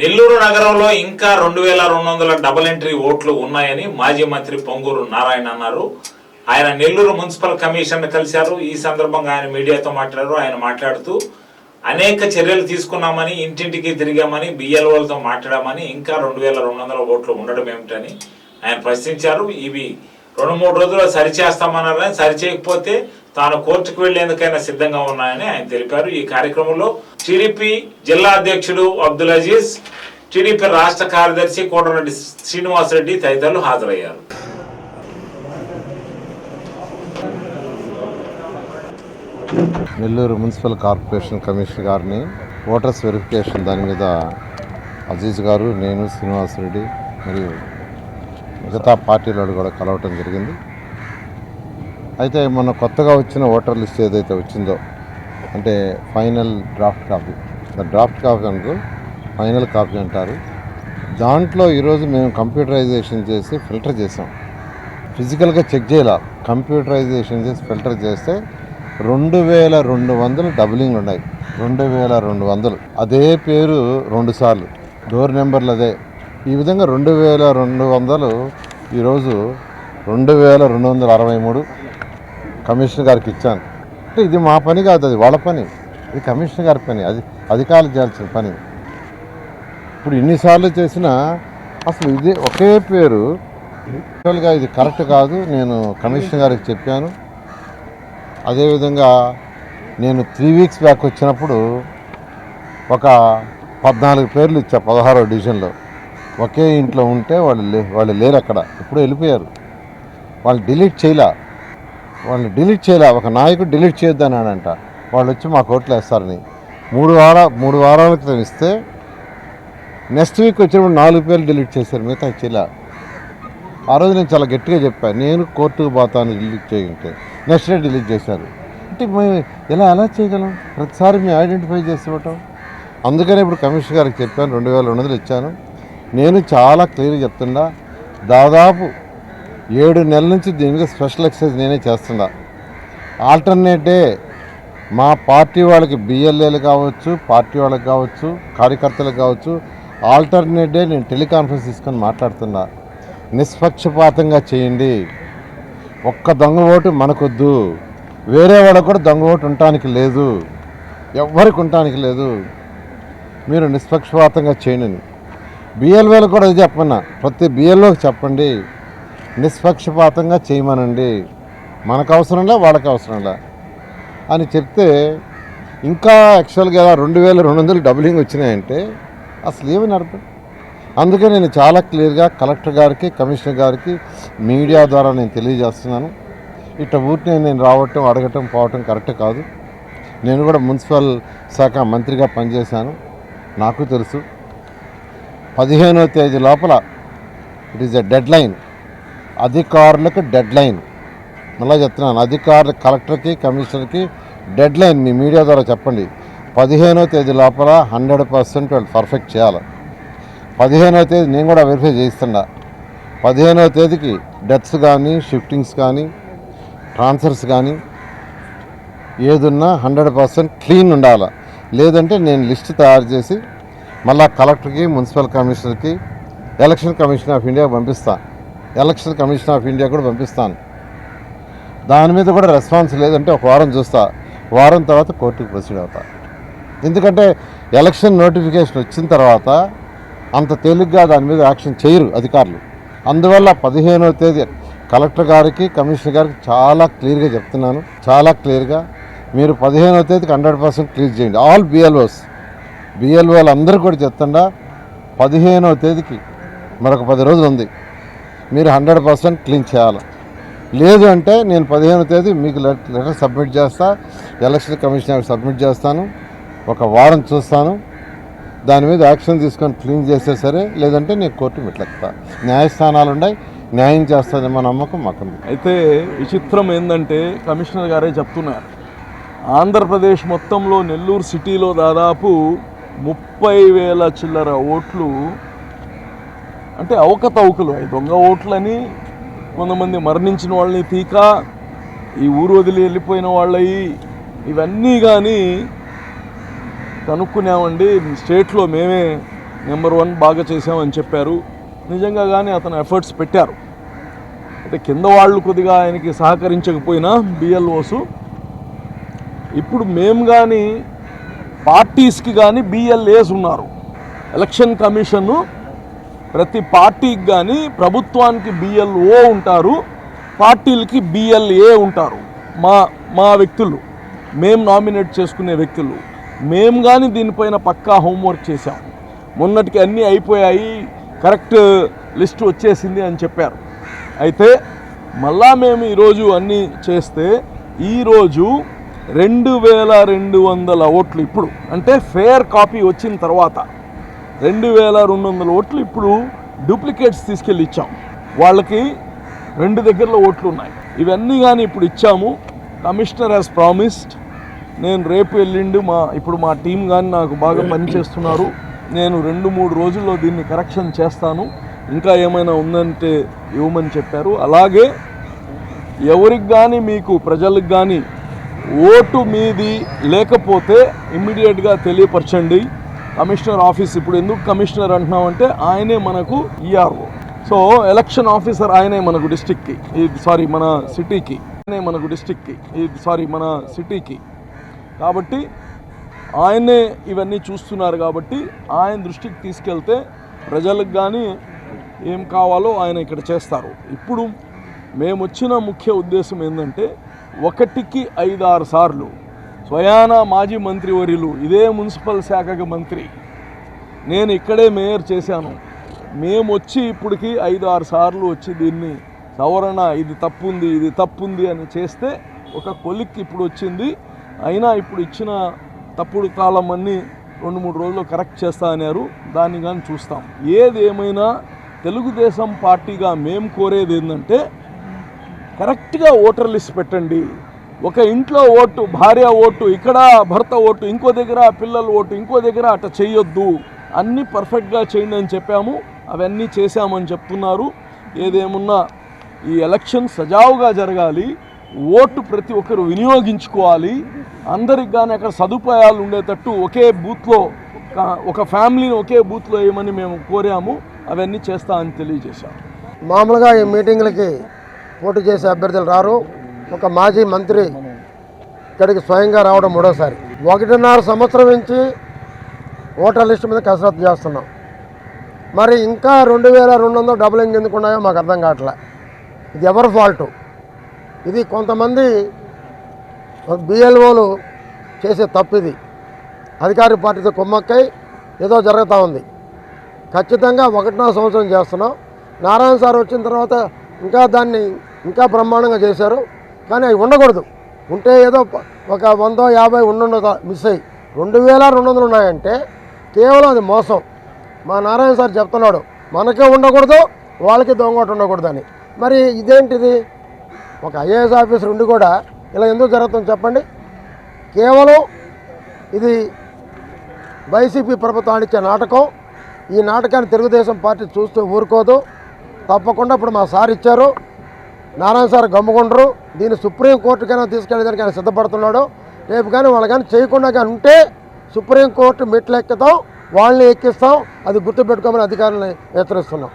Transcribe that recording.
నెల్లూరు నగరంలో ఇంకా రెండు వేల రెండు వందల డబుల్ ఎంట్రీ ఓట్లు ఉన్నాయని మాజీ మంత్రి పొంగూరు నారాయణ అన్నారు. ఆయన నెల్లూరు మున్సిపల్ కమిషన్ కలిశారు. ఈ సందర్భంగా ఆయన మీడియాతో మాట్లాడారు. ఆయన మాట్లాడుతూ అనేక చర్యలు తీసుకున్నామని ఇంటింటికి తిరిగామని బిఎల్ఓలతో మాట్లాడామని ఇంకా రెండు వేల రెండు వందల ఓట్లు ఉండడం ఏమిటని ఆయన ప్రశ్నించారు. ఇవి రెండు మూడు రోజుల్లో సరిచేస్తామన్నారని సరిచేయకపోతే తాను కోర్టుకు వెళ్ళేందుకైనా సిద్ధంగా ఉన్నాయని ఆయన తెలిపారు. ఈ కార్యక్రమంలో టీడీపీ జిల్లా అధ్యక్షుడు అబ్దుల్ అజీజ్ టీడీపీ రాష్ట్ర కార్యదర్శి కోటరెడ్డి శ్రీనివాసరెడ్డి తదితరులు హాజరయ్యారు. నెల్లూరు మున్సిపల్ కార్పొరేషన్ కమిషనర్ గారిని ఓటర్స్ వెరిఫికేషన్ దాని మీద అజీజ్ గారు నేను శ్రీనివాసరెడ్డి మరియు మిగతా పార్టీలు కూడా కలవటం జరిగింది. అయితే మన కొత్తగా వచ్చిన ఓటర్ లిస్ట్ ఏదైతే వచ్చిందో అంటే final draft copy. Draft copy అంటారు ఫైనల్ కాపీ అంటారు. దాంట్లో ఈరోజు మేము కంప్యూటరైజేషన్ చేసి ఫిల్టర్ చేసాం. ఫిజికల్గా చెక్ చేయాల? కంప్యూటరైజేషన్ చేసి ఫిల్టర్ చేస్తే రెండు వేల రెండు వందలు డబులింగ్లు ఉన్నాయి. రెండు వేల రెండు వందలు. అదే పేరు రెండు సార్లు. డోర్ నెంబర్లు అదే. ఈ విధంగా రెండు వేల రెండు వందలు ఈరోజు రెండు వేల రెండు వందల అరవై మూడు. కమిషనర్ గారికి ఇచ్చాను. అంటే ఇది మా పని కాదు అది వాళ్ళ పని. ఇది కమిషనర్ గారి పని అది అధికారులు చేయాల్సిన పని. ఇప్పుడు ఇన్నిసార్లు చేసినా అసలు ఇది ఒకే పేరు. యాక్చువల్గా ఇది కరెక్ట్ కాదు నేను కమిషనర్ గారికి చెప్పాను. అదేవిధంగా నేను త్రీ వీక్స్ బ్యాక్ వచ్చినప్పుడు ఒక పద్నాలుగు పేర్లు ఇచ్చా పదహారో డివిజన్లో. ఒకే ఇంట్లో ఉంటే వాళ్ళు లే వాళ్ళు లేరు అక్కడ ఇప్పుడు వెళ్ళిపోయారు. వాళ్ళు డిలీట్ చేయలే. వాళ్ళని డిలీట్ చేయలే. ఒక నాయకుడు డిలీట్ చేయొద్దు అన్నాడంట వాళ్ళు వచ్చి మా కోర్టులో వేస్తారని మూడు వార మూడు వారాల క్రితం ఇస్తే నెక్స్ట్ వీక్ వచ్చినప్పుడు నాలుగు పేర్లు డిలీట్ చేశారు. మిగతా చేయలే ఆ రోజు నేను చాలా గట్టిగా చెప్పాను నేను కోర్టుకు పోతాను డిలీట్ చేయంటే. నెక్స్ట్ డే డిలీట్ చేశారు. అంటే మేము ఎలా ఎలా చేయగలం? ప్రతిసారి మేము ఐడెంటిఫై చేసి ఇవ్వటం. అందుకనే ఇప్పుడు కమిషనర్ గారికి చెప్పాను. రెండు వేల రెండు వందలు ఇచ్చాను. నేను చాలా క్లియర్గా చెప్తున్నా. దాదాపు ఏడు నెలల నుంచి దీని మీద స్పెషల్ ఎక్సైజ్ నేనే చేస్తున్నా. ఆల్టర్నేట్ డే మా పార్టీ వాళ్ళకి బిఎల్ఏలు కావచ్చు పార్టీ వాళ్ళకి కావచ్చు కార్యకర్తలకు కావచ్చు ఆల్టర్నేట్ డే నేను టెలికాన్ఫరెన్స్ తీసుకొని మాట్లాడుతున్నా. నిష్పక్షపాతంగా చేయండి. ఒక్క దొంగ ఓటు మనకొద్దు. వేరే వాళ్ళకు కూడా దొంగ ఓటు ఉండటానికి లేదు. ఎవ్వరికి ఉండటానికి లేదు. మీరు నిష్పక్షపాతంగా చేయండి బిఎల్ఓలకు కూడా ఇది చెప్పన్నా ప్రతి బిఎల్ఓకి చెప్పండి. నిష్పక్షపాతంగా చేయమనండి. మనకు అవసరంలే వాళ్ళకి అవసరంలే అని చెప్తే ఇంకా యాక్చువల్గా రెండు వేల రెండు వందలు డబులింగ్ వచ్చినాయంటే అసలు ఏమని అర్థం అందుకే నేను చాలా క్లియర్గా కలెక్టర్ గారికి కమిషనర్ గారికి మీడియా ద్వారా నేను తెలియజేస్తున్నాను. ఇట్ట ఊరిని నేను రావటం అడగటం పోవటం కరెక్ట్ కాదు. నేను కూడా మున్సిపల్ శాఖ మంత్రిగా పనిచేశాను. నాకు తెలుసు. పదిహేనవ తేదీ లోపల it is a deadline అధికారులకు డెడ్ లైన్ మళ్ళీ చెప్తున్నాను అధికారులు కలెక్టర్కి కమిషనర్కి డెడ్ లైన్ మీ మీడియా ద్వారా చెప్పండి. పదిహేనవ తేదీ లోపల హండ్రెడ్ పర్సెంట్ వాళ్ళు పర్ఫెక్ట్ చేయాలి. పదిహేనవ తేదీ నేను కూడా వెరిఫై చేయిస్తున్నా. పదిహేనవ తేదీకి డెత్స్ కానీ షిఫ్టింగ్స్ కానీ ట్రాన్స్ఫర్స్ కానీ ఏదున్నా హండ్రెడ్ పర్సెంట్ క్లీన్ ఉండాలి. లేదంటే నేను లిస్ట్ తయారు చేసి మళ్ళా కలెక్టర్కి మున్సిపల్ కమిషనర్కి ఎలక్షన్ కమిషన్ ఆఫ్ ఇండియా పంపిస్తాను ఎలక్షన్ కమిషన్ ఆఫ్ ఇండియా కూడా పంపిస్తాను. దాని మీద కూడా రెస్పాన్స్ లేదంటే ఒక వారం చూస్తా. వారం తర్వాత కోర్టుకు ప్రొసీడ్ అవుతా. ఎందుకంటే ఎలక్షన్ నోటిఫికేషన్ వచ్చిన తర్వాత అంత తేలిగ్గా దాని మీద యాక్షన్ చేయరు అధికారులు. అందువల్ల పదిహేనవ తేదీ కలెక్టర్ గారికి కమిషనర్ గారికి చాలా క్లియర్గా చెప్తున్నాను. చాలా క్లియర్గా మీరు పదిహేనవ తేదీకి హండ్రెడ్ పర్సెంట్ క్లియర్ చేయండి. ఆల్ బిఎల్ఓస్ బిఎల్ఓలు అందరూ కూడా చెప్తుండా పదిహేనవ తేదీకి మరొక పది రోజులు ఉంది. మీరు హండ్రెడ్ పర్సెంట్ క్లీన్ చేయాలి. లేదు అంటే నేను పదిహేను తేదీ మీకు లెట్- లెటర్ సబ్మిట్ చేస్తా ఎలక్షన్ కమిషనర్ సబ్మిట్ చేస్తాను ఒక వారం చూస్తాను దాని మీద యాక్షన్ తీసుకొని క్లీన్ చేస్తే సరే లేదంటే నేను కోర్టు మెట్లెక్కుతా. న్యాయస్థానాలు ఉన్నాయి న్యాయం చేస్తానేమో నమ్మకం మాకుంది అయితే విచిత్రం ఏంటంటే కమిషనర్ గారే చెప్తున్నారు. ఆంధ్రప్రదేశ్ మొత్తంలో నెల్లూరు సిటీలో దాదాపు ముప్పై వేల చిల్లర ఓట్లు అంటే అవకతవకలు. అవి దొంగ ఓట్లని కొంతమంది మరణించిన వాళ్ళని తీక ఈ ఊరు వదిలి వెళ్ళిపోయిన వాళ్ళవి ఇవన్నీ కానీ కనుక్కున్నామండి. స్టేట్లో మేమే నెంబర్ వన్ బాగా చేసామని చెప్పారు. నిజంగా కానీ అతను ఎఫర్ట్స్ పెట్టారు. అంటే కింద వాళ్ళు కొద్దిగా ఆయనకి సహకరించకపోయినా బిఎల్ఓసు ఇప్పుడు మేము కానీ పార్టీస్కి కానీ బిఎల్ఏస్ ఉన్నారు. ఎలక్షన్ కమిషను ప్రతి పార్టీకి కానీ ప్రభుత్వానికి బిఎల్ఓ ఉంటారు పార్టీలకి బిఎల్ఏ ఉంటారు. మా మా వ్యక్తులు మేము నామినేట్ చేసుకునే వ్యక్తులు మేము కానీ దీనిపైన పక్కా హోంవర్క్ చేశాం. మొన్నటికి అన్నీ అయిపోయాయి కరెక్ట్ లిస్ట్ వచ్చేసింది అని చెప్పారు. అయితే మళ్ళా మేము ఈరోజు అన్నీ చేస్తే ఈరోజు రెండు వేల రెండు వందల ఓట్లు ఇప్పుడు అంటే ఫేర్ కాపీ వచ్చిన తర్వాత రెండు వేల రెండు వందల ఓట్లు ఇప్పుడు డూప్లికేట్స్ తీసుకెళ్ళి ఇచ్చాం. వాళ్ళకి రెండు దగ్గరలో ఓట్లు ఉన్నాయి. ఇవన్నీ కానీ ఇప్పుడు ఇచ్చాము. కమిషనర్ యాజ్ ప్రామిస్డ్ నేను రేపు ఎల్లుండి మా ఇప్పుడు మా టీం కానీ నాకు బాగా పనిచేస్తున్నారు నేను రెండు మూడు రోజుల్లో దీన్ని కరెక్షన్ చేస్తాను. ఇంకా ఏమైనా ఉందంటే ఇవ్వమని చెప్పారు. అలాగే ఎవరికి కానీ మీకు ప్రజలకు కానీ ఓటు మీది లేకపోతే ఇమ్మీడియట్గా తెలియపరచండి. Commissioner office. ఇప్పుడు ఎందుకు కమిషనర్ అంటున్నామంటే ఆయనే మనకు ఈఆర్ఓ సో ఎలక్షన్ ఆఫీసర్ ఆయనే మనకు డిస్టిక్కి సారీ మన సిటీకి. ఆయనే మనకు డిస్టిక్కి సారీ మన సిటీకి. కాబట్టి ఆయనే ఇవన్నీ చూస్తున్నారు కాబట్టి ఆయన దృష్టికి తీసుకెళ్తే ప్రజలకు కానీ ఏం కావాలో ఆయన ఇక్కడ చేస్తారు. ఇప్పుడు మేము వచ్చిన ముఖ్య ఉద్దేశం ఏంటంటే ఒకటికి ఐదారు సార్లు స్వయాన మాజీ మంత్రి మంత్రివర్యులు ఇదే మున్సిపల్ శాఖకి మంత్రి. నేను ఇక్కడే మేయర్ చేశాను. మేము వచ్చి ఇప్పటికి ఐదు ఆరు సార్లు వచ్చి దీన్ని సవరణ ఇది తప్పుంది ఇది తప్పుంది అని చేస్తే ఒక కొలిక్కి ఇప్పుడు వచ్చింది. అయినా ఇప్పుడు ఇచ్చిన తప్పుడు కాలం అన్నీ రెండు మూడు రోజుల్లో కరెక్ట్ చేస్తా అన్నారు. దాన్ని కానీ చూస్తాం. ఏది ఏమైనా తెలుగుదేశం పార్టీగా మేము కోరేది ఏంటంటే కరెక్ట్గా ఓటర్ లిస్ట్ పెట్టండి. ఒక ఇంట్లో ఓటు భార్య ఓటు ఇక్కడ భర్త ఓటు ఇంకో దగ్గర పిల్లల ఓటు ఇంకో దగ్గర అట్ట చేయొద్దు. అన్నీ పర్ఫెక్ట్గా చేయండి అని చెప్పాము. అవన్నీ చేశామని చెప్తున్నారు. ఏదేమున్నా ఈ ఎలక్షన్ సజావుగా జరగాలి. ఓటు ప్రతి ఒక్కరు వినియోగించుకోవాలి. అందరికి కానీ అక్కడ సదుపాయాలు ఉండేటట్టు ఒకే బూత్లో ఒక ఫ్యామిలీని ఒకే బూత్లో వేయమని మేము కోరాము. అవన్నీ చేస్తామని తెలియజేశాం మామూలుగా ఈ మీటింగ్లకి పోటీ చేసే అభ్యర్థులు రారు. ఒక మాజీ మంత్రి ఇక్కడికి స్వయంగా రావడం మూడోసారి. ఒకటిన్నర సంవత్సరం నుంచి ఓటర్ లిస్ట్ మీద కసరత్తు చేస్తున్నాం. మరి ఇంకా రెండు వేల రెండు వందల డబుల్ ఇంగ్ ఎందుకు ఉన్నాయో మాకు అర్థం కావట్లే. ఇది ఎవరి ఫాల్టు? ఇది కొంతమంది బిఎల్ఓలు చేసే తప్పు ఇది. అధికార పార్టీతో కుమ్మక్కై ఏదో జరుగుతూ ఉంది. ఖచ్చితంగా ఒకటిన్నర సంవత్సరం చేస్తున్నాం. నారాయణ సార్ వచ్చిన తర్వాత ఇంకా దాన్ని ఇంకా బ్రహ్మాండంగా చేశారు. కానీ అవి ఉండకూడదు. ఉంటే ఏదో ఒక వందో యాభై ఉండుండదు మిస్ అయ్యి. రెండు వేల రెండు వందలు ఉన్నాయంటే కేవలం అది మోసం. మా నారాయణ సార్ చెప్తున్నాడు మనకే ఉండకూడదు వాళ్ళకి దొంగోటు ఉండకూడదని. మరి ఇదేంటిది? ఒక ఐఏఎస్ ఆఫీసర్ ఉండి కూడా ఇలా ఎందుకు జరుగుతుంది చెప్పండి. కేవలం ఇది వైసీపీ ప్రభుత్వం ఇచ్చే నాటకం. ఈ నాటకాన్ని తెలుగుదేశం పార్టీ చూస్తూ ఊరుకోదు. తప్పకుండా ఇప్పుడు మా సార్ ఇచ్చారు. నారాయణ సార్ గమ్ముకుండరు. దీన్ని సుప్రీంకోర్టుకైనా తీసుకెళ్ళడానికి ఆయన సిద్ధపడుతున్నాడు. రేపు కానీ వాళ్ళు కానీ చేయకుండా కానీ ఉంటే సుప్రీంకోర్టు మెట్లు ఎక్కుతాం వాళ్ళని ఎక్కిస్తాం అది గుర్తుపెట్టుకోమని అధికారులను హెచ్చరిస్తున్నాం.